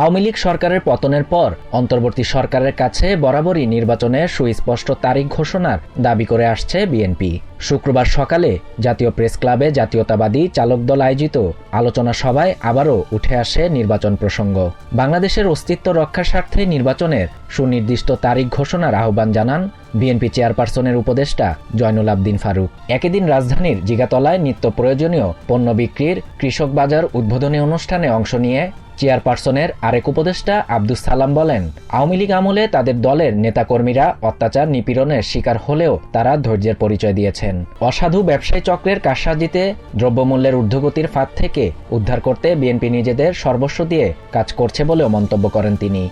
আওয়ামী লীগ সরকারের পতনের পর অন্তর্বর্তী সরকারের কাছে বরাবরই নির্বাচনের সুস্পষ্ট তারিখ ঘোষণার দাবি করে আসছে বিএনপি। শুক্রবার সকালে জাতীয় প্রেস ক্লাবে জাতীয়তাবাদী চালক দল আয়োজিত আলোচনা সভায় আবারও উঠে আসে নির্বাচন প্রসঙ্গ। বাংলাদেশের অস্তিত্ব রক্ষার স্বার্থে নির্বাচনের সুনির্দিষ্ট তারিখ ঘোষণার আহ্বান জানান বিএনপি চেয়ারপারসনের উপদেষ্টা জয়নুল আবদিন ফারুক। একই দিন রাজধানীর জিগাতলায় নিত্য প্রয়োজনীয় পণ্য বিক্রির কৃষক বাজার উদ্বোধনী অনুষ্ঠানে অংশ নিয়ে চেয়ারপারসনের আরেক উপদেষ্টা আব্দুস সালাম বলেন, আওয়ামী লীগ আমলে তাদের দলের নেতাকর্মীরা অত্যাচার নিপীড়নের শিকার হলেও তারা ধৈর্যের পরিচয় দিয়েছেন। অসাধু ব্যবসায়ী চক্রের কারসাজিতে দ্রব্যমূল্যের ঊর্ধ্বগতির ফাঁদ থেকে উদ্ধার করতে বিএনপি নিজেদের সর্বস্ব দিয়ে কাজ করছে বলেও মন্তব্য করেন তিনি।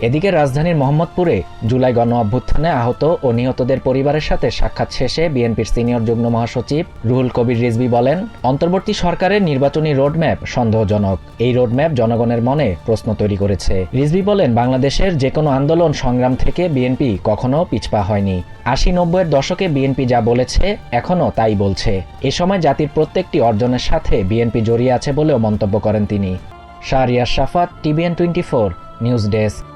এদিকে রাজধানীর মোহাম্মদপুরে জুলাই গণ অভ্যুত্থানে আহত ও নিহতদের পরিবারের সাথে সাক্ষাৎ শেষে বিএনপির সিনিয়র যুগ্ম মহাসচিব রুহুল কবির রিজভি বলেন, অন্তর্বর্তী সরকারের নির্বাচনী রোডম্যাপ সন্দেহজনক। এই রোডম্যাপ জনগণের মনে প্রশ্ন তৈরি করেছে। রিজভি বলেন, বাংলাদেশের যে কোনো আন্দোলন সংগ্রাম থেকে বিএনপি কখনো পিছপা হয়নি। আশি নব্বইয়ের দশকে বিএনপি যা বলেছে, এখনও তাই বলছে। এ সময় জাতির প্রত্যেকটি অর্জনের সাথে বিএনপি জড়িয়ে আছে বলেও মন্তব্য করেন তিনি। Shahriar Shafat, TVN twenty four, news desk.